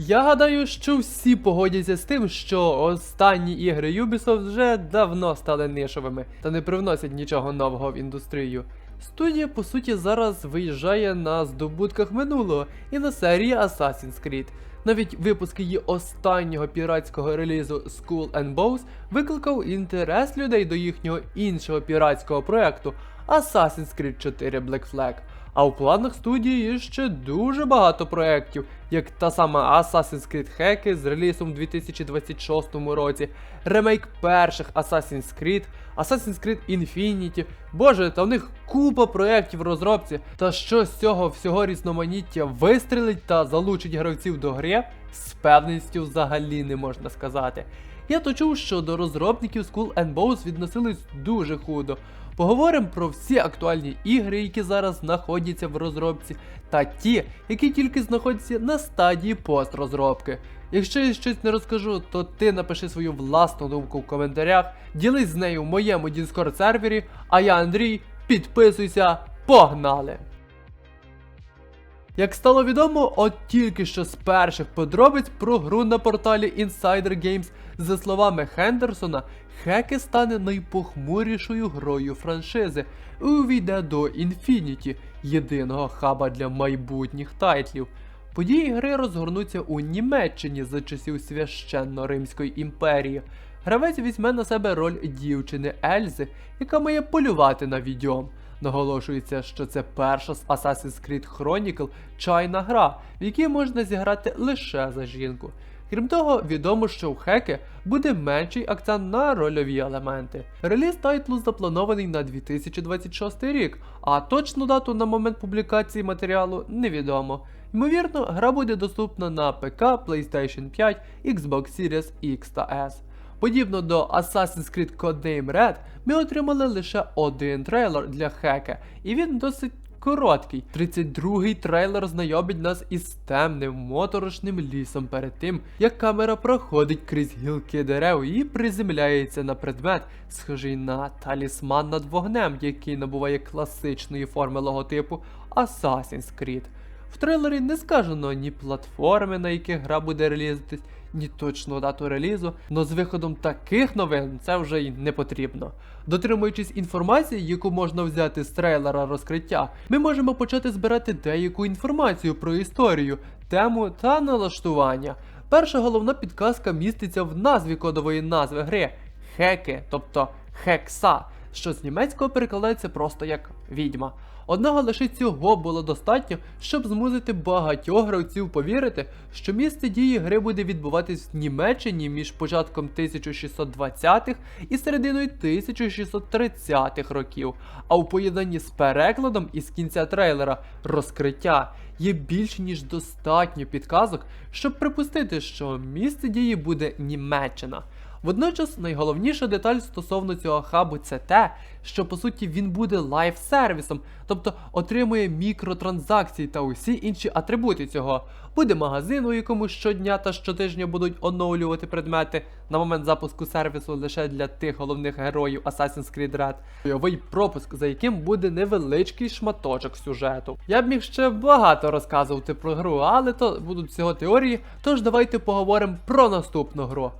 Я гадаю, що всі погодяться з тим, що останні ігри Ubisoft вже давно стали нишовими та не привносять нічого нового в індустрію. Студія, по суті, зараз виїжджає на здобутках минулого і на серії Assassin's Creed. Навіть випуск її останнього піратського релізу School and Bones викликав інтерес людей до їхнього іншого піратського проекту Assassin's Creed 4 Black Flag. А у планах студії є ще дуже багато проєктів, як та сама Assassin's Creed Hack з релізом у 2026 році, ремейк перших Assassin's Creed, Assassin's Creed Infinity. Боже, та в них купа проєктів в розробці. Та що з цього всього різноманіття вистрілить та залучить гравців до гри, з певністю взагалі не можна сказати. Я то чув, що до розробників Skull Bones відносились дуже худо. Поговоримо про всі актуальні ігри, які зараз знаходяться в розробці, та ті, які тільки знаходяться на стадії построзробки. Якщо я щось не розкажу, то ти напиши свою власну думку в коментарях, ділись з нею в моєму Discord сервері, а я Андрій, підписуйся, погнали! Як стало відомо, от тільки що з перших подробиць про гру на порталі Insider Games, за словами Хендерсона, Хеки стане найпохмурішою грою франшизи, і увійде до Infinity, єдиного хаба для майбутніх тайтлів. Події гри розгорнуться у Німеччині за часів священно Римської імперії. Гравець візьме на себе роль дівчини Ельзи, яка має полювати на відьом. Наголошується, що це перша з Assassin's Creed Chronicle чайна гра, в якій можна зіграти лише за жінку. Крім того, відомо, що в Хеке буде менший акцент на рольові елементи. Реліз тайтлу запланований на 2026 рік, а точну дату на момент публікації матеріалу невідомо. Ймовірно, гра буде доступна на ПК, PlayStation 5, Xbox Series X та S. Подібно до Assassin's Creed Codename Red, ми отримали лише один трейлер для Хеке, і він досить короткий. 32-й трейлер знайомить нас із темним моторошним лісом перед тим, як камера проходить крізь гілки дерев і приземляється на предмет, схожий на талісман над вогнем, який набуває класичної форми логотипу Assassin's Creed. В трейлері не сказано ні платформи, на яких гра буде релізитись, ні точну дату релізу, но з виходом таких новин це вже й не потрібно. Дотримуючись інформації, яку можна взяти з трейлера розкриття, ми можемо почати збирати деяку інформацію про історію, тему та налаштування. Перша головна підказка міститься в назві кодової назви гри Хеки, тобто Хекса, що з німецького перекладається просто як відьма. Одного лише цього було достатньо, щоб змусити багатьох гравців повірити, що місце дії гри буде відбуватись в Німеччині між початком 1620-х і серединою 1630-х років. А у поєднанні з перекладом із кінця трейлера розкриття є більш ніж достатньо підказок, щоб припустити, що місце дії буде Німеччина. Водночас найголовніша деталь стосовно цього хабу це те, що по суті він буде лайф-сервісом, тобто отримує мікротранзакції та усі інші атрибути цього. Буде магазин, у якому щодня та щотижня будуть оновлювати предмети на момент запуску сервісу лише для тих головних героїв Assassin's Creed Red. Бойовий пропуск, за яким буде невеличкий шматочок сюжету. Я б міг ще багато розказувати про гру, але то будуть всього теорії. Тож давайте поговоримо про наступну гру.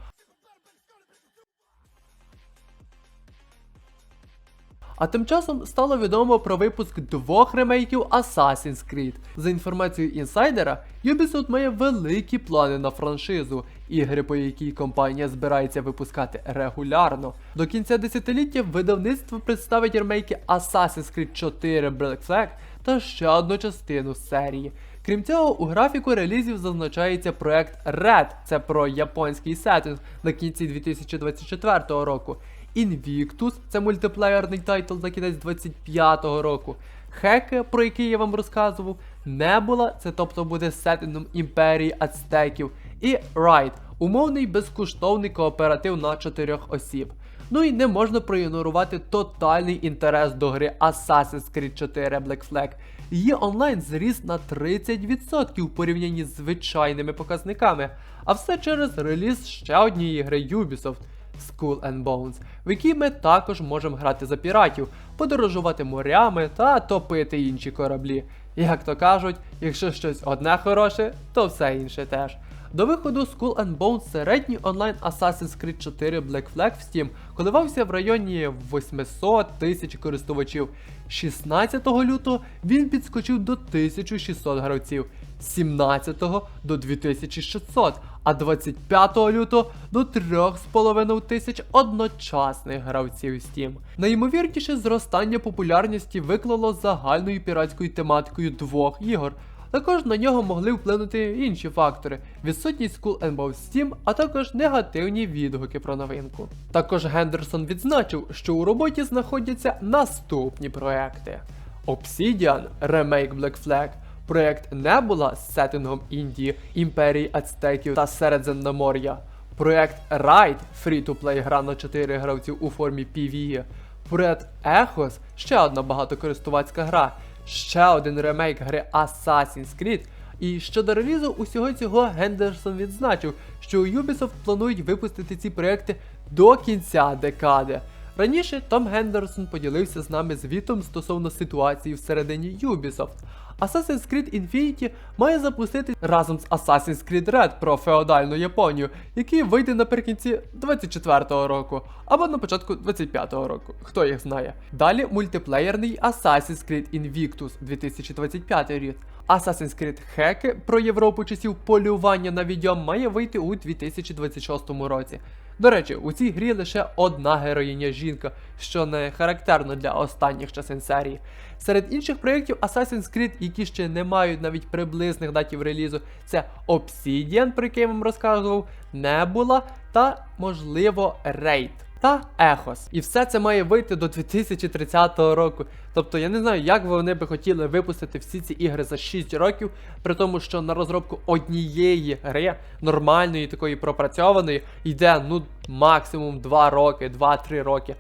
А тим часом стало відомо про випуск двох ремейків Assassin's Creed. За інформацією інсайдера, Ubisoft має великі плани на франшизу, ігри по якій компанія збирається випускати регулярно. До кінця десятиліття видавництво представить ремейки Assassin's Creed 4 Black Flag та ще одну частину серії. Крім цього, у графіку релізів зазначається проект Red, це про японський сеттинг на кінці 2024 року. Invictus це мультиплеєрний тайтл на кінець 25-го року. Хеке, про який я вам розказував, Небула, це тобто буде сеттингом імперії ацтеків, і Ride, умовний безкоштовний кооператив на чотирьох осіб. Ну і не можна проігнорувати тотальний інтерес до гри Assassin's Creed 4 Black Flag. Її онлайн зріс на 30% в порівнянні з звичайними показниками, а все через реліз ще однієї гри Ubisoft. Skull and Bones, в якій ми також можемо грати за піратів, подорожувати морями та топити інші кораблі. Як то кажуть, якщо щось одне хороше, то все інше теж. До виходу Skull and Bones середній онлайн Assassin's Creed 4 Black Flag в Steam коливався в районі 800 тисяч користувачів. 16 лютого він підскочив до 1600 гравців, 17 до 2600, а 25 лютого до 3,5 тисяч одночасних гравців Steam. Найімовірніше зростання популярності виклало загальною піратською тематикою двох ігор. Також на нього могли вплинути інші фактори: відсутність and Bow Steam, а також негативні відгуки про новинку. Також Гендерсон відзначив, що у роботі знаходяться наступні проекти: Obsidian Remake Black Flag, проект Nebula з сеттингом Індії, імперії Ацтеків та Середземномор'я, проект Raid Free-to-play гра на 4 гравців у формі PvE, проект Echos, ще одна багатокористувацька гра, ще один ремейк гри Assassin's Creed. І щодо релізу усього цього Гендерсон відзначив, що Ubisoft планують випустити ці проекти до кінця декади. Раніше Том Гендерсон поділився з нами звітом стосовно ситуації всередині Ubisoft. Assassin's Creed Infinity має запустити разом з Assassin's Creed Red про феодальну Японію, який вийде наприкінці 24-го року або на початку 25-го року, хто їх знає. Далі мультиплеєрний Assassin's Creed Invictus 2025 рік. Assassin's Creed Хеки про Європу часів полювання на відьом має вийти у 2026 році. До речі, у цій грі лише одна героїня жінка, що не характерно для останніх частин серії. Серед інших проєктів Assassin's Creed, які ще не мають навіть приблизних датів релізу, це Obsidian, про який я вам розказував, Nebula та, можливо, Raid. Та Ехос. І все це має вийти до 2030 року. Тобто я не знаю, як вони би хотіли випустити всі ці ігри за 6 років, при тому, що на розробку однієї гри, нормальної, такої пропрацьованої, йде ну максимум 2 роки, 2-3 роки.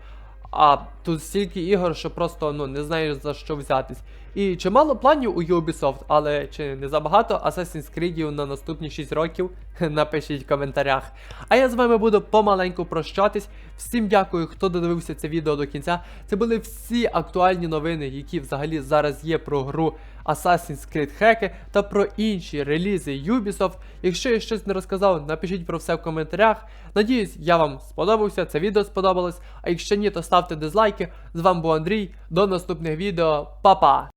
А тут стільки ігор, що просто ну не знаєш за що взятись. І чимало планів у Ubisoft, але чи не забагато Assassin's Creed на наступні 6 років? Напишіть в коментарях. А я з вами буду помаленьку прощатись. Всім дякую, хто додивився це відео до кінця. Це були всі актуальні новини, які взагалі зараз є про гру Assassin's Creed Хеки та про інші релізи Ubisoft. Якщо я щось не розказав, напишіть про все в коментарях. Надіюсь, я вам сподобався, це відео сподобалось. А якщо ні, то ставте дизлайки. З вами був Андрій. До наступних відео. Па-па!